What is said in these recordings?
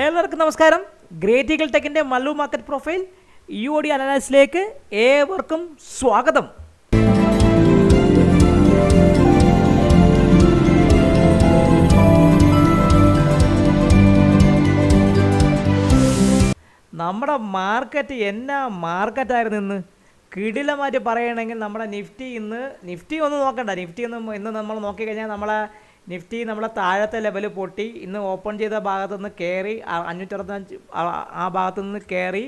എല്ലാവർക്കും നമസ്കാരം. Great eagle ടെക്കിന്റെ Mallu market profile U D അനാലിസിലേക്ക് ഏവർക്കും സ്വാഗതം. നമ്മുടെ മാർക്കറ്റ് എന്നാ മാർക്കറ്റായിരുന്നു ഇന്ന്? കിടിലമായിട്ട് പറയണമെങ്കിൽ നമ്മുടെ നിഫ്റ്റി ഇന്ന് നിഫ്റ്റി ഒന്ന് നോക്കണ്ട. നിഫ്റ്റി ഒന്ന് ഇന്ന് നമ്മൾ നോക്കിക്കഴിഞ്ഞാൽ നമ്മളെ നിഫ്റ്റി നമ്മളെ താഴത്തെ ലെവൽ പൊട്ടി. ഇന്ന് ഓപ്പൺ ചെയ്ത ഭാഗത്തു നിന്ന് കയറി അഞ്ഞൂറ്ററുപത്തഞ്ച് ആ ഭാഗത്തു നിന്ന് കയറി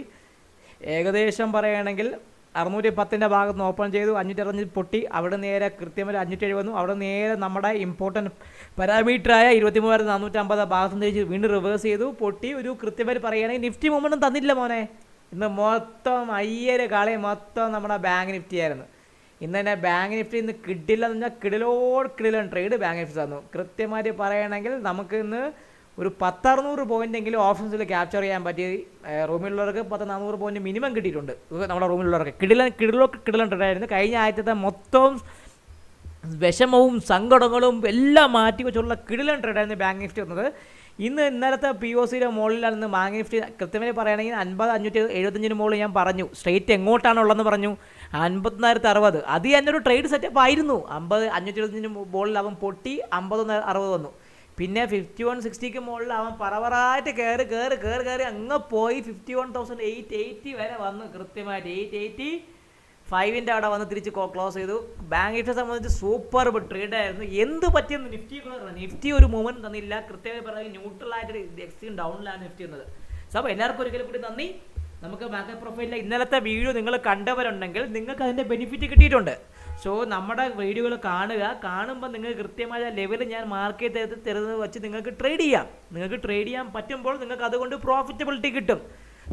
ഏകദേശം പറയുകയാണെങ്കിൽ അറുന്നൂറ്റി പത്തിന്റെ ഭാഗത്ത് ഓപ്പൺ ചെയ്തു അഞ്ഞൂറ്ററുപത്തഞ്ച് പൊട്ടി. അവിടെ നേരെ കൃത്യമായി അഞ്ഞൂറ്റി എഴുപത് അവിടെ നേരെ നമ്മുടെ ഇമ്പോർട്ടന്റ് പാരാമീറ്ററായ ഇരുപത്തി മൂവായിരത്തി നാനൂറ്റമ്പത് ഭാഗത്ത് നിന്ന് തിരിച്ച് വീണ്ടും റിവേഴ്സ് ചെയ്തു. പൊട്ടി ഒരു കൃത്യമായി പറയുകയാണെങ്കിൽ നിഫ്റ്റി മൂവ്മെന്റും തന്നില്ല മോനെ. ഇന്ന് മൊത്തം അയ്യര് കളി മൊത്തം നമ്മുടെ ബാങ്ക് നിഫ്റ്റി ആയിരുന്നു ഇന്ന് തന്നെ ബാങ്ക് നിഫ്റ്റി ഇന്ന് കിടില്ല എന്ന് പറഞ്ഞാൽ കിടിലോട് കിടിലൻ ട്രേഡ് ബാങ്ക് നിഫ്റ്റി തന്നു. കൃത്യമായിട്ട് പറയുകയാണെങ്കിൽ നമുക്ക് ഇന്ന് ഒരു പത്തറുന്നൂറ് പോയിന്റ് എങ്കിലും ഓപ്ഷൻസിൽ ക്യാപ്ചർ ചെയ്യാൻ പറ്റി റൂമിലുള്ളവർക്ക് പത്ത് നാനൂറ് പോയിന്റ് മിനിമം കിട്ടിയിട്ടുണ്ട്. നമ്മുടെ റൂമിലുള്ളവർക്ക് കിടിലൻ കിടിലോ കിടിലൻ ട്രേഡ് ആയിരുന്നു. കഴിഞ്ഞ ആഴ്ചത്തെ മൊത്തം വിഷമവും സങ്കടങ്ങളും എല്ലാം മാറ്റി വെച്ചുള്ള കിടിലൻ ട്രേഡായിരുന്നു ബാങ്ക് നിഫ്റ്റി വന്നത് ഇന്ന് ഇന്നലത്തെ പി ഒ സിയുടെ മുകളിലാണ് ഇന്ന് ബാങ്ക് നിഫ്റ്റി കൃത്യമായി പറയുകയാണെങ്കിൽ അൻപത് അഞ്ഞൂറ്റി എഴുപത്തഞ്ചിന് മുകളിൽ ഞാൻ പറഞ്ഞു. സ്ട്രേറ്റ് എങ്ങോട്ടാണുള്ളതെന്ന് പറഞ്ഞു. അൻപത്തിനായിരത്തി അറുപത് അത് തന്നെ ഒരു ട്രേഡ് സെറ്റപ്പ് ആയിരുന്നു. അമ്പത് അഞ്ഞൂറ്റി ഇരുപത്തിന് മുകളിൽ അവൻ പൊട്ടി അമ്പതൊന്ന് അറുപത് വന്നു. പിന്നെ ഫിഫ്റ്റി വൺ സിക്സ്റ്റിക്ക് മുകളിൽ അവൻ പറവറായിട്ട് കയറി കയറി കയറി കയറി അങ്ങ് പോയി fifty one thousand eight eighty വരെ വന്നു. കൃത്യമായിട്ട് എയ്റ്റ് എയ്റ്റി ഫൈവിന്റെ അവിടെ വന്ന് തിരിച്ച് ക്ലോസ് ചെയ്തു. ബാങ്ക് നിഫ്റ്റിയെ സംബന്ധിച്ച് സൂപ്പർ ട്രേഡ് ആയിരുന്നു. എന്ത് പറ്റിയെന്ന് നിഫ്റ്റി നിഫ്റ്റി ഒരു മൂവ്മെന്റ് തന്നില്ല. കൃത്യമായി പറഞ്ഞാൽ ന്യൂട്രൽ ആയിട്ട് എക്സ്ട്രീം ഡൗണിലാണ് നിഫ്റ്റി എന്നത് സോ എല്ലാവർക്കും ഒരിക്കലും കൂടി നന്ദി. നമുക്ക് മാർക്കറ്റ് പ്രൊഫൈലിലെ ഇന്നലത്തെ വീഡിയോ നിങ്ങൾ കണ്ടവരുണ്ടെങ്കിൽ നിങ്ങൾക്ക് അതിന്റെ ബെനിഫിറ്റ് കിട്ടിയിട്ടുണ്ട്. സോ നമ്മുടെ വീഡിയോകൾ കാണുക. കാണുമ്പോൾ നിങ്ങൾ കൃത്യമായ ലെവൽ ഞാൻ മാർക്ക് ചെയ്ത് തരുന്നത് വെച്ച് നിങ്ങൾക്ക് ട്രേഡ് ചെയ്യാം. നിങ്ങൾക്ക് ട്രേഡ് ചെയ്യാൻ പറ്റുമ്പോൾ നിങ്ങൾക്ക് അതുകൊണ്ട് പ്രോഫിറ്റബിലിറ്റി കിട്ടും.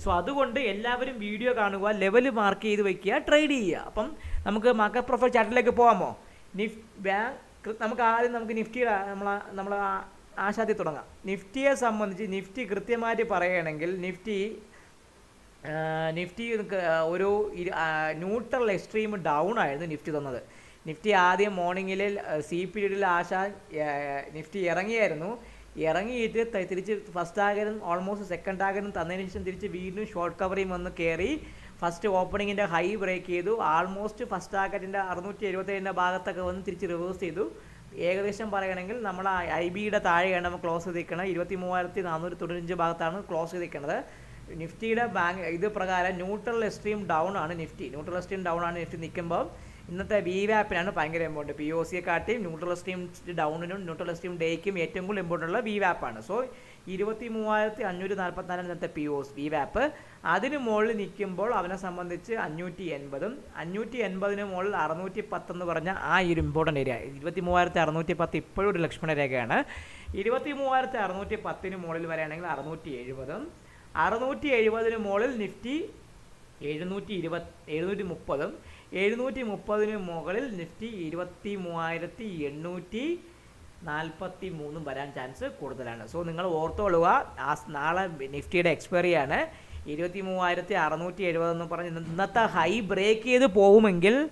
സോ അതുകൊണ്ട് എല്ലാവരും വീഡിയോ കാണുക ലെവൽ മാർക്ക് ചെയ്ത് വയ്ക്കുക ട്രേഡ് ചെയ്യുക. അപ്പം നമുക്ക് മാർക്കറ്റ് പ്രൊഫൈൽ ചാറ്റിലേക്ക് പോകാമോ നിഫ് ബാങ്ക് നമുക്ക് ആദ്യം നമുക്ക് നിഫ്റ്റി നമ്മൾ നമ്മൾ ആശാദ്യം തുടങ്ങാം. നിഫ്റ്റിയെ സംബന്ധിച്ച് നിഫ്റ്റി കൃത്യമായിട്ട് പറയുകയാണെങ്കിൽ നിഫ്റ്റി നിഫ്റ്റി ഒരു ന്യൂട്രൽ എക്സ്ട്രീം ഡൗൺ ആയിരുന്നു നിഫ്റ്റി തന്നത്. നിഫ്റ്റി ആദ്യം മോർണിംഗിൽ സി പീരീഡിൽ ആശ ആ, നിഫ്റ്റി ഇറങ്ങിയായിരുന്നു. ഇറങ്ങിയിട്ട് തിരിച്ച് ഫസ്റ്റ് ടാഗനും ഓൾമോസ്റ്റ് സെക്കൻഡ് ടാഗനും തന്നതിന് ശേഷം തിരിച്ച് വീണ്ടും ഷോർട്ട് കവറിങ് വന്ന് കയറി ഫസ്റ്റ് ഓപ്പണിങ്ങിന്റെ ഹൈ ബ്രേക്ക് ചെയ്തു. ആൾമോസ്റ്റ് ഫസ്റ്റ് ടാഗറ്റിന്റെ അറുന്നൂറ്റി എഴുപത്തേഴിന്റെ ഭാഗത്തൊക്കെ വന്ന് തിരിച്ച് റിവേഴ്സ് ചെയ്തു. ഏകദേശം പറയുകയാണെങ്കിൽ നമ്മൾ ഐ ബിയുടെ താഴെയാണ് നമ്മൾ ക്ലോസ് ചെയ്തിരിക്കുന്നത് ഇരുപത്തി മൂവായിരത്തി നാനൂറ്റി തൊണ്ണൂറ്റഞ്ച് ഭാഗത്താണ് ക്ലോസ് ചെയ്തിരിക്കുന്നത് നിഫ്റ്റിയുടെ ബാങ്ക് ഇത് പ്രകാരം ന്യൂട്രൽ എക്സ്ട്രീം ഡൗൺ ആണ് നിഫ്റ്റി. ന്യൂട്രൽ എക്സ്ട്രീം ഡൗൺ ആണ് നിഫ്റ്റി നിൽക്കുമ്പോൾ ഇന്നത്തെ വി വാപ്പിനാണ് ഭയങ്കര ഇമ്പോർട്ടന്റ് പി ഒ സിയെ കാട്ടിയും ന്യൂട്രൽ എക്സ്ട്രീം ഡൗണിനും ന്യൂട്രൽ എക്സ്ട്രീം ഡേക്കും ഏറ്റവും കൂടുതൽ ഇമ്പോർട്ടന്റ് ഉള്ള വി വാപ്പാണ് സോ ഇരുപത്തി മൂവായിരത്തി അഞ്ഞൂറ്റി നാൽപ്പത്തിനാലാണ് ഇന്നത്തെ പി ഒ വി വാപ്പ് അതിന് മുകളിൽ നിൽക്കുമ്പോൾ അവനെ സംബന്ധിച്ച് അഞ്ഞൂറ്റി എൺപതും അഞ്ഞൂറ്റി എൺപതിന് മുകളിൽ അറുന്നൂറ്റി പത്തെന്ന് പറഞ്ഞ ആ ഒരു ഇമ്പോർട്ടന്റ് ഏരിയ ഇരുപത്തി മൂവായിരത്തി അറുന്നൂറ്റി പത്ത് ഇപ്പോഴും ഒരു ലക്ഷ്മണ രേഖയാണ്. ഇരുപത്തി മൂവായിരത്തി അറുന്നൂറ്റി പത്തിന് മുകളിൽ വരികയാണെങ്കിൽ അറുന്നൂറ്റി എഴുപതും അറുന്നൂറ്റി എഴുപതിന് മുകളിൽ നിഫ്റ്റി എഴുന്നൂറ്റി ഇരുപത് എഴുന്നൂറ്റി മുപ്പതും എഴുന്നൂറ്റി മുപ്പതിന് മുകളിൽ നിഫ്റ്റി ഇരുപത്തി മൂവായിരത്തി എണ്ണൂറ്റി നാൽപ്പത്തി മൂന്നും വരാൻ ചാൻസ് കൂടുതലാണ്. സോ നിങ്ങൾ ഓർത്തോളുക ആ നാളെ നിഫ്റ്റിയുടെ എക്സ്പയറി ആണ്. ഇരുപത്തി മൂവായിരത്തി അറുന്നൂറ്റി എഴുപതെന്ന് പറഞ്ഞ് ഇന്നത്തെ ഹൈ ബ്രേക്ക് ചെയ്ത് പോകുമെങ്കിൽ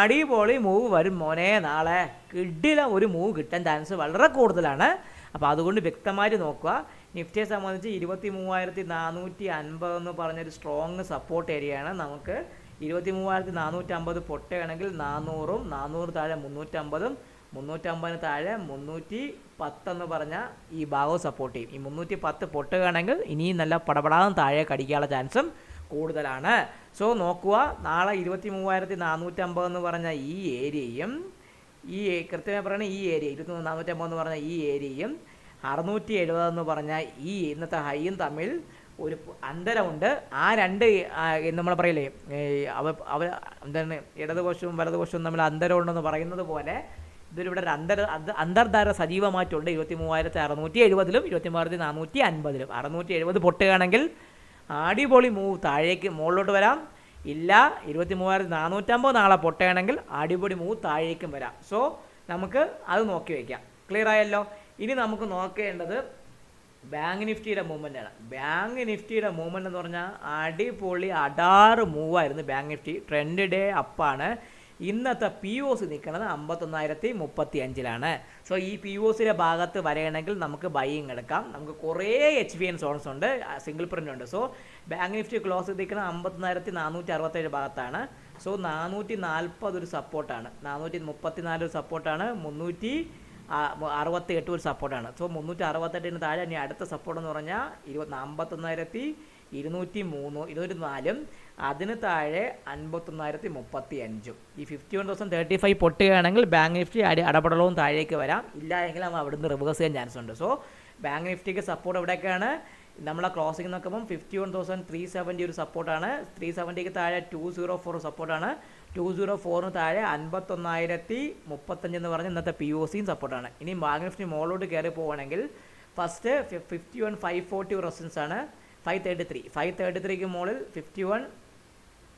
അടിപൊളി മൂവ് വരും മോനെ നാളെ. കിഡില ഒരു മൂവ് കിട്ടാൻ ചാൻസ് വളരെ കൂടുതലാണ്. അപ്പോൾ അതുകൊണ്ട് വ്യക്തമായിട്ട് നോക്കുക. നിഫ്റ്റിയെ സംബന്ധിച്ച് ഇരുപത്തി മൂവായിരത്തി നാനൂറ്റി അൻപത് എന്ന് പറഞ്ഞൊരു സ്ട്രോങ് സപ്പോർട്ട് ഏരിയയാണ് നമുക്ക് ഇരുപത്തി മൂവായിരത്തി നാനൂറ്റമ്പത് പൊട്ടുകയാണെങ്കിൽ നാനൂറും നാനൂറ് താഴെ മുന്നൂറ്റമ്പതും മുന്നൂറ്റമ്പതിന് താഴെ മുന്നൂറ്റി പത്തെന്ന് പറഞ്ഞ ഈ ഭാഗവും സപ്പോർട്ട് ചെയ്യും. ഈ മുന്നൂറ്റി പത്ത് പൊട്ടുകയാണെങ്കിൽ ഇനിയും നല്ല പടപടാന്ന് താഴെ കടിക്കാനുള്ള ചാൻസും കൂടുതലാണ്. സോ നോക്കുക. നാളെ ഇരുപത്തി മൂവായിരത്തി നാനൂറ്റമ്പത് എന്ന് പറഞ്ഞ ഈ ഏരിയയും ഈ കൃത്യമായി പറയുന്ന ഈ ഏരിയ ഇരുപത്തി നാനൂറ്റമ്പത് എന്ന് പറഞ്ഞ ഈ ഏരിയയും അറുന്നൂറ്റി എഴുപത് എന്ന് പറഞ്ഞാൽ ഈ ഇന്നത്തെ ഹൈയും തമ്മിൽ ഒരു അന്തരമുണ്ട്. ആ രണ്ട് നമ്മൾ പറയില്ലേ അവ അവ എന്താണ് ഇടതുകോശവും വലതുകോശവും തമ്മിൽ അന്തരമുണ്ടെന്ന് പറയുന്നത് പോലെ ഇതിലിവിടെ ഒരു അന്തര അന്ത- അന്തർധാര സജീവമായിട്ടുണ്ട്. ഇരുപത്തി മൂവായിരത്തി അറുന്നൂറ്റി എഴുപതിലും ഇരുപത്തി മൂവായിരത്തി നാനൂറ്റി അൻപതിലും അറുന്നൂറ്റി എഴുപത് പൊട്ടുകയാണെങ്കിൽ അടിപൊളി മൂവ് താഴേക്ക് മുകളിലോട്ട് വരാം. ഇല്ല ഇരുപത്തി മൂവായിരത്തി നാനൂറ്റമ്പത് നാളെ പൊട്ടുകയാണെങ്കിൽ അടിപൊളി മൂവ് താഴേക്കും വരാം. സോ നമുക്ക് അത് നോക്കി വയ്ക്കാം ക്ലിയർ ആയല്ലോ? ഇനി നമുക്ക് നോക്കേണ്ടത് ബാങ്ക് നിഫ്റ്റിയുടെ മൂവ്മെന്റ് ആണ്. ബാങ്ക് നിഫ്റ്റിയുടെ മൂവ്മെന്റ് എന്ന് പറഞ്ഞാൽ അടിപൊളി അടാറ് മൂവായിരുന്നു ബാങ്ക് നിഫ്റ്റി ട്രെൻഡ് ഡേ അപ്പാണ് ഇന്നത്തെ പി ഒ സി നിൽക്കുന്നത് അമ്പത്തൊന്നായിരത്തി മുപ്പത്തി അഞ്ചിലാണ് സോ ഈ പി ഒ സിയുടെ ഭാഗത്ത് വരികയാണെങ്കിൽ നമുക്ക് ബൈയിങ് എടുക്കാം. നമുക്ക് കുറേ എച്ച് ബി എൻ സോൺസ് ഉണ്ട്. സിംഗിൾ പ്രിന്റ് ഉണ്ട്. സോ ബാങ്ക് നിഫ്റ്റി ക്ലോസ് ചെയ്തിരിക്കുന്നത് അമ്പത്തൊന്നായിരത്തി നാനൂറ്റി അറുപത്തേഴ് ഭാഗത്താണ്. സോ നാനൂറ്റി നാൽപ്പത് ഒരു സപ്പോർട്ടാണ് നാനൂറ്റി മുപ്പത്തി നാല് ഒരു സപ്പോർട്ടാണ് മുന്നൂറ്റി അറുപത്തി എട്ട് ഒരു സപ്പോർട്ടാണ്. സോ മുന്നൂറ്റി അറുപത്തെട്ടിന് താഴെ ഇനി അടുത്ത സപ്പോർട്ട് എന്ന് പറഞ്ഞാൽ ഇരുപത്തി അമ്പത്തൊന്നായിരത്തി ഇരുന്നൂറ്റി മൂന്ന് ഇരുന്നൂറ്റി നാലും അതിന് താഴെ അൻപത്തൊന്നായിരത്തി മുപ്പത്തി അഞ്ചും ഈ fifty one thousand thirty five പൊട്ടുകയാണെങ്കിൽ bank Nifty അടി അടപടലവും താഴേക്ക് വരാം. ഇല്ല എങ്കിൽ നമ്മൾ അവിടുന്ന് റിവേഴ്സ് ചെയ്യാൻ ചാൻസ് ഉണ്ട്. സോ ബാങ്ക് നിഫ്റ്റിക്ക് സപ്പോർട്ട് എവിടെയൊക്കെയാണ്? നമ്മളെ ക്ലോസിംഗ് നോക്കുമ്പം fifty one thousand three seventy ഒരു സപ്പോർട്ടാണ് ത്രീ സെവന്റിക്ക് താഴെ ടു സീറോ ഫോർ സപ്പോർട്ടാണ് ടു സീറോ ഫോറിന് താഴെ അൻപത്തൊന്നായിരത്തി മുപ്പത്തഞ്ച് എന്ന് പറഞ്ഞ ഇന്നത്തെ പി ഒ സിയും സപ്പോർട്ടാണ് ഇനി ബാങ്ക് നിഫ്റ്റി മുകളിലോട്ട് കയറി പോവുകയാണെങ്കിൽ first fifty one five forty resistance ആണ് five thirty three five thirty ത്രീക്ക് മുകളിൽ ഫിഫ്റ്റി വൺ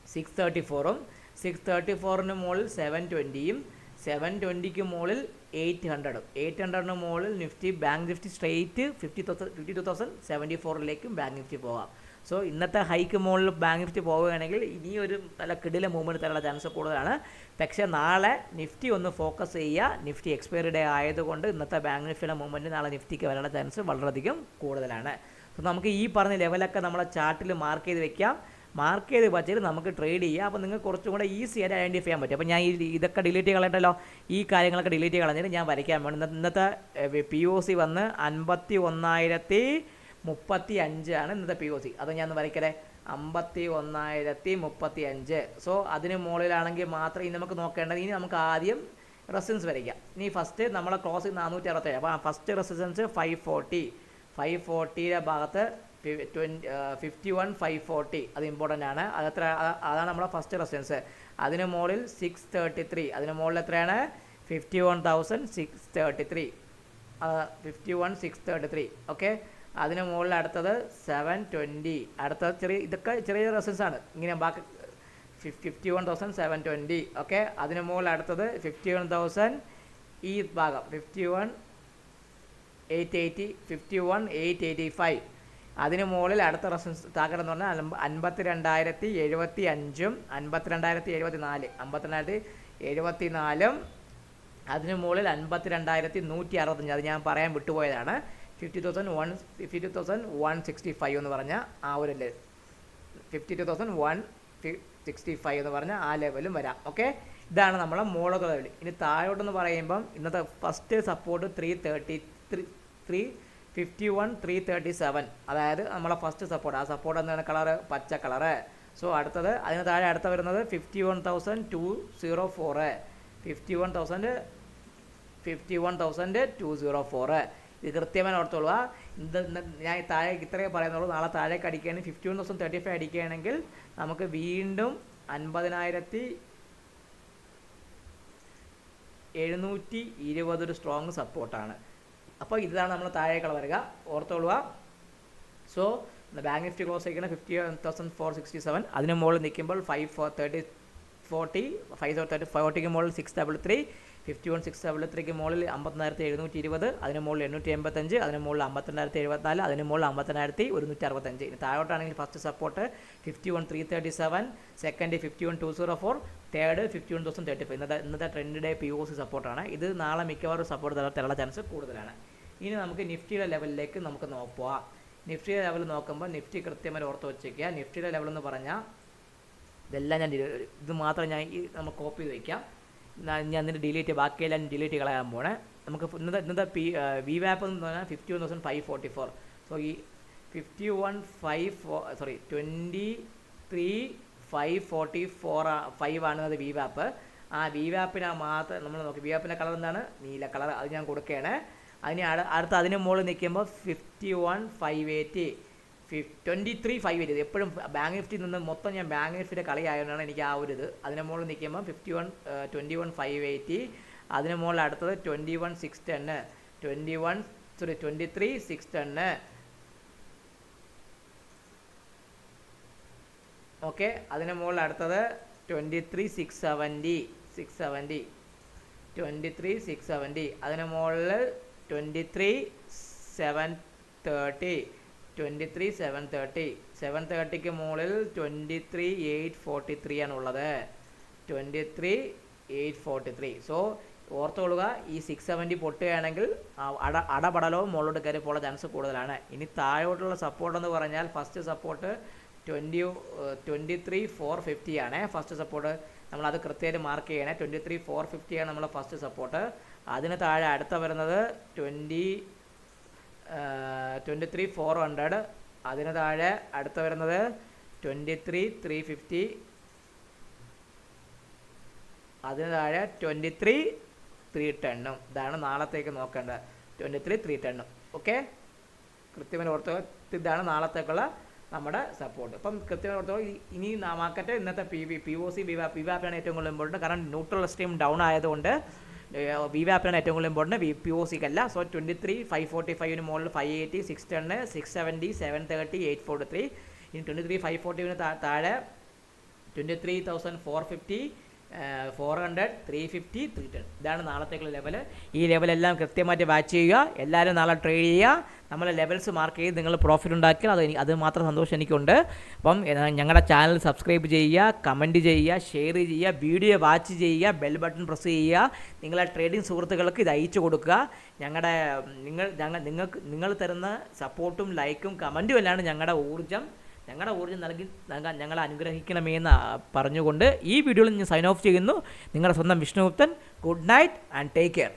സിക്സ് തേർട്ടി ഫോറും സിക്സ് തേർട്ടി ഫോറിന് മുകളിൽ സെവൻ ട്വന്റിയും സെവൻ ട്വന്റിക്ക് മുകളിൽ എയ്റ്റ് ഹൺഡ്രഡും എയ്റ്റ് ഹൺഡ്രഡിന് മുകളിൽ Nifty bank Nifty straight fifty thousand fifty two thousand seventy ഫോറിലേക്കും bank Nifty പോകാം so ഇന്നത്തെ ഹൈക്ക് മുകളിൽ ബാങ്ക് നിഫ്റ്റി പോവുകയാണെങ്കിൽ ഇനിയൊരു നല്ല കിടില മൂവ്മെന്റ് തരാനുള്ള ചാൻസ് കൂടുതലാണ്. പക്ഷേ നാളെ നിഫ്റ്റി ഒന്ന് ഫോക്കസ് ചെയ്യുക. നിഫ്റ്റി എക്സ്പയറി ഡേ ആയതുകൊണ്ട് ഇന്നത്തെ ബാങ്ക് നിഫ്റ്റിയുടെ മൂവ്മെന്റ് നാളെ നിഫ്റ്റിക്ക് വരാനുള്ള ചാൻസ് വളരെയധികം കൂടുതലാണ്. സോ നമുക്ക് ഈ പറഞ്ഞ ലെവലൊക്കെ നമ്മളെ ചാർട്ടിൽ മാർക്ക് ചെയ്ത് വെക്കാം. മാർക്ക് ചെയ്ത് വച്ചിട്ട് നമുക്ക് ട്രേഡ് ചെയ്യാം. അപ്പോൾ നിങ്ങൾക്ക് കുറച്ചും കൂടെ ഈസി ആയിട്ട് ഐഡന്റിഫൈ ചെയ്യാൻ പറ്റും. അപ്പോൾ ഞാൻ ഈ ഇതൊക്കെ ഡിലീറ്റ് കളയണ്ടല്ലോ ഈ കാര്യങ്ങളൊക്കെ ഡിലീറ്റ് കളഞ്ഞിട്ട് ഞാൻ വരയ്ക്കാൻ വേണ്ടി ഇന്നത്തെ പി ഒ സി വന്ന് അൻപത്തി ഒന്നായിരത്തി മുപ്പത്തി അഞ്ചാണ് ഇന്നത്തെ പി ഒ സി അത് ഞാൻ വരയ്ക്കട്ടെ? അമ്പത്തി ഒന്നായിരത്തി മുപ്പത്തി അഞ്ച് സോ അതിന് മുകളിലാണെങ്കിൽ മാത്രം ഇനി നമുക്ക് നോക്കേണ്ടത് ഇനി നമുക്ക് ആദ്യം റെസിഡൻസ് വരയ്ക്കാം. ഇനി ഫസ്റ്റ് നമ്മളെ ക്ലോസ് നാനൂറ്റി അറുപത്തേഴ് അപ്പോൾ first resistance five forty five ഫോർട്ടിയുടെ ഭാഗത്ത് ഫിഫ്റ്റി വൺ ഫൈവ് ഫോർട്ടി അത് ഇമ്പോർട്ടന്റ് ആണ്. അതത്ര അതാണ് നമ്മുടെ ഫസ്റ്റ് റെസിഡൻസ് അതിന് മുകളിൽ സിക്സ് തേർട്ടി ത്രീ അതിന് മുകളിൽ എത്രയാണ്? Fifty one thousand six thirty three fifty one six thirty three okay അതിന് മുകളിൽ അടുത്തത് സെവൻ ട്വന്റി അടുത്തത് ചെറിയ ഇതൊക്കെ ചെറിയ റെസൻസ് ആണ്. ഇങ്ങനെ ബാക്കി fifty one thousand seven twenty okay അതിന് മുകളിൽ അടുത്തത് ഫിഫ്റ്റി വൺ തൗസൻഡ് ഈ ഭാഗം. Fifty one eight eighty fifty one eight eighty five അതിന് മുകളിൽ അടുത്ത റെസൻസ് എന്ന് പറഞ്ഞാൽ അൻപത്തി രണ്ടായിരത്തി എഴുപത്തി അഞ്ചും അൻപത്തി രണ്ടായിരത്തി എഴുപത്തി നാല് അമ്പത്തി രണ്ടായിരത്തി എഴുപത്തി നാലും അതിന് മുകളിൽ അൻപത്തി രണ്ടായിരത്തി നൂറ്റി അറുപത്തഞ്ച് അത് ഞാൻ പറയാൻ വിട്ടുപോയതാണ്. Fifty thousand one fifty two thousand one sixty five എന്ന് പറഞ്ഞ ആ ഒരു fifty two thousand one sixty five എന്ന് പറഞ്ഞ ആ ലെവലും വരാം. ഓക്കെ ഇതാണ് നമ്മളെ മോളക ലെവൽ ഇനി താഴോട്ടെന്ന് പറയുമ്പം ഇന്നത്തെ first support three thirty three three fifty one three thirty seven അതായത് നമ്മളെ ഫസ്റ്റ് സപ്പോർട്ട് ആ സപ്പോർട്ട് എന്താണ് കളറ് പച്ച കളറ് സോ അടുത്തത് അതിന് താഴെ അടുത്ത വരുന്നത് fifty one thousand two zero four fifty one thousand fifty one thousand two zero four ഇത് കൃത്യമായി ഓർത്തോളുക ഇത് ഞാൻ താഴെ ഇത്രയേ പറയുന്നുള്ളൂ. നാളെ താഴേക്ക് അടിക്കുകയാണെങ്കിൽ fifty one thousand thirty five അടിക്കുകയാണെങ്കിൽ നമുക്ക് വീണ്ടും അൻപതിനായിരത്തി എഴുന്നൂറ്റി ഇരുപത് ഒരു സ്ട്രോങ് സപ്പോർട്ടാണ് അപ്പോൾ ഇതാണ് നമ്മൾ താഴേക്കുള്ള വരിക. ഓർത്തോളുക സോ ബാങ്ക് നിഫ്റ്റി ക്ലോസ് ആയിരിക്കണം fifty thousand four sixty seven അതിന് മുകളിൽ നിൽക്കുമ്പോൾ five four thirty forty five thirty ഫോർട്ടിക്ക് മുകളിൽ six double three fifty one six double ത്രീക്ക് മുകളിൽ അമ്പത്തിനായിരത്തി എഴുന്നൂറ്റി ഇരുപത് അതിന് മുകളിൽ എണ്ണൂറ്റി എൺപത്തഞ്ച് അതിന് മുകളിൽ അമ്പത്തിരണ്ടായിരത്തി എഴുപത്തിനാല് അതിന് മുകളിൽ അമ്പത്തിനായിരത്തി ഒരുന്നൂറ്റി അറുപത്തഞ്ച് ഇനി താഴോട്ടാണെങ്കിൽ first support fifty one three thirty seven second fifty one two zero four third fifty one thousand thirty five ഇന്നത്തെ ഇന്നത്തെ ഡേ പി ഒ സി സപ്പോർട്ടാണ് ഇത് നാളെ മിക്കവാറും സപ്പോർട്ട് തരാനുള്ള ചാൻസ് കൂടുതലാണ്. ഇനി നമുക്ക് നിഫ്റ്റിയുടെ ലെവലിലേക്ക് നമുക്ക് നോക്കുക നിഫ്റ്റിയുടെ ലെവൽ നോക്കുമ്പോൾ നിഫ്റ്റി കൃത്യമായി ഓർത്ത് വെച്ചേക്കുക. നിഫ്റ്റിയുടെ ലെവൽ എന്ന് പറഞ്ഞാൽ ഇതെല്ലാം ഞാൻ ഇത് മാത്രം ഞാൻ ഈ നമ്മൾ കോപ്പി ചെയ്ത് വയ്ക്കാം ഞാൻ എന്നിട്ട് ഡിലീറ്റ് ബാക്കിയെല്ലാം ഡിലീറ്റ് കളയാൻ പോണേ. നമുക്ക് ഇന്നത്തെ ഇന്നത്തെ പി വി വാപ്പ് എന്ന് പറഞ്ഞാൽ fifty one thousand five forty four so ഈ fifty one five four sorry twenty three five forty four five ആണ് അത് വി വാപ്പ് ആ വി വാപ്പിനെ മാത്രം നമ്മൾ നോക്കി. വി വാപ്പിന്റെ കളർ എന്താണ്? നീല കളർ അത് ഞാൻ കൊടുക്കുകയാണ് അതിന് അടുത്ത് അതിന് മുകളിൽ നിൽക്കുമ്പോൾ fifty one five eighty twenty three five വരും എപ്പോഴും ബാങ്ക് നിഫ്റ്റി നിന്ന് മൊത്തം ഞാൻ ബാങ്ക് നിഫ്റ്റിയുടെ കളിയായതുകൊണ്ടാണ് എനിക്ക് ആ ഒരു ഇത് അതിന് മുകളിൽ നിൽക്കുമ്പോൾ fifty one twenty one five eighty അതിന് മുകളിൽ അടുത്തത് twenty one six ten twenty one sorry twenty three six ten okay അതിന് മുകളിൽ അടുത്തത് twenty three six seventy six seventy twenty three six seventy അതിന് മുകളിൽ twenty three seven thirty twenty three seven thirty seven തേർട്ടിക്ക് മുകളിൽ twenty three eight forty three ആണുള്ളത് twenty three eight forty three so ഓർത്തുകൊള്ളുക ഈ six seventy പൊട്ടുകയാണെങ്കിൽ അട അടപടലോ മുകളിലോട്ട് കയറി പോകാൻ chance കൂടുതലാണ്. ഇനി താഴോട്ടുള്ള സപ്പോർട്ട് എന്ന് പറഞ്ഞാൽ first support twenty twenty three four fifty ആണ്. ഫസ്റ്റ് സപ്പോർട്ട് നമ്മളത് കൃത്യമായിട്ട് മാർക്ക് ചെയ്യണേ. ട്വന്റി ത്രീ ഫോർ ഫിഫ്റ്റിയാണ് നമ്മളെ ഫസ്റ്റ് സപ്പോർട്ട് അതിന് താഴെ അടുത്ത വരുന്നത് twenty twenty three four hundred അതിന് താഴെ അടുത്ത വരുന്നത് ട്വന്റി ത്രീ ത്രീ ഫിഫ്റ്റി അതിന് താഴെ ട്വന്റി ത്രീ ത്രീ ടെണ്ണും ഇതാണ് നാളത്തേക്ക് നോക്കേണ്ടത്. ട്വന്റി ത്രീ ത്രീ ടെണ്ണും ഓക്കെ കൃത്യമായി ഓർത്തോ ഇതാണ് നാളത്തേക്കുള്ള നമ്മുടെ സപ്പോർട്ട് അപ്പം കൃത്യമായി ഓർത്തോ ഇനി മാർക്കറ്റ് ഇന്നത്തെ P V P O C V V വാപ്പാണ് ഏറ്റവും കൂടുതൽ ഇമ്പോർട്ടന്റ് കാരണം ന്യൂട്രൽ സ്ട്രീം ഡൗൺ ആയതുകൊണ്ട് വി വാപ്പിനാണ് ഏറ്റവും കൂടുതൽ important V P O സിക്കല്ല so twenty three five forty ഫൈവിന് മുകളിൽ five eighty six ten six seventy seven thirty eight forty three ഇനി twenty three five forty ഫൈവിന് താഴെ twenty three thousand four fifty four hundred three fifty three ten ഇതാണ് നാളത്തേക്കുള്ള level ഈ ലെവലെല്ലാം കൃത്യമായിട്ട് watch ചെയ്യുക. എല്ലാവരും നാളെ ട്രേഡ് ചെയ്യുക. നമ്മൾ ലെവൽസ് മാർക്ക് ചെയ്ത് നിങ്ങൾ പ്രോഫിറ്റ് ഉണ്ടാക്കിയാൽ അത് അത് മാത്രം സന്തോഷം എനിക്കുണ്ട്. അപ്പം ഞങ്ങളുടെ ചാനൽ സബ്സ്ക്രൈബ് ചെയ്യുക കമന്റ് ചെയ്യുക ഷെയർ ചെയ്യുക വീഡിയോ വാച്ച് ചെയ്യുക ബെൽ ബട്ടൺ പ്രസ് ചെയ്യുക. നിങ്ങളെ ട്രേഡിംഗ് സുഹൃത്തുക്കൾക്ക് ഇത് അയച്ചു കൊടുക്കുക. ഞങ്ങളുടെ നിങ്ങൾ ഞങ്ങൾ നിങ്ങൾക്ക് നിങ്ങൾ തരുന്ന സപ്പോർട്ടും ലൈക്കും കമന്റും എല്ലാം ഞങ്ങളുടെ ഊർജം. ഞങ്ങളുടെ ഊർജം നൽകി നൽകാൻ ഞങ്ങളെ അനുഗ്രഹിക്കണമെന്ന് പറഞ്ഞുകൊണ്ട് ഈ വീഡിയോയിൽ ഞാൻ സൈൻ ഓഫ് ചെയ്യുന്നു. നിങ്ങളുടെ സ്വന്തം Vishnuguptan good night and take care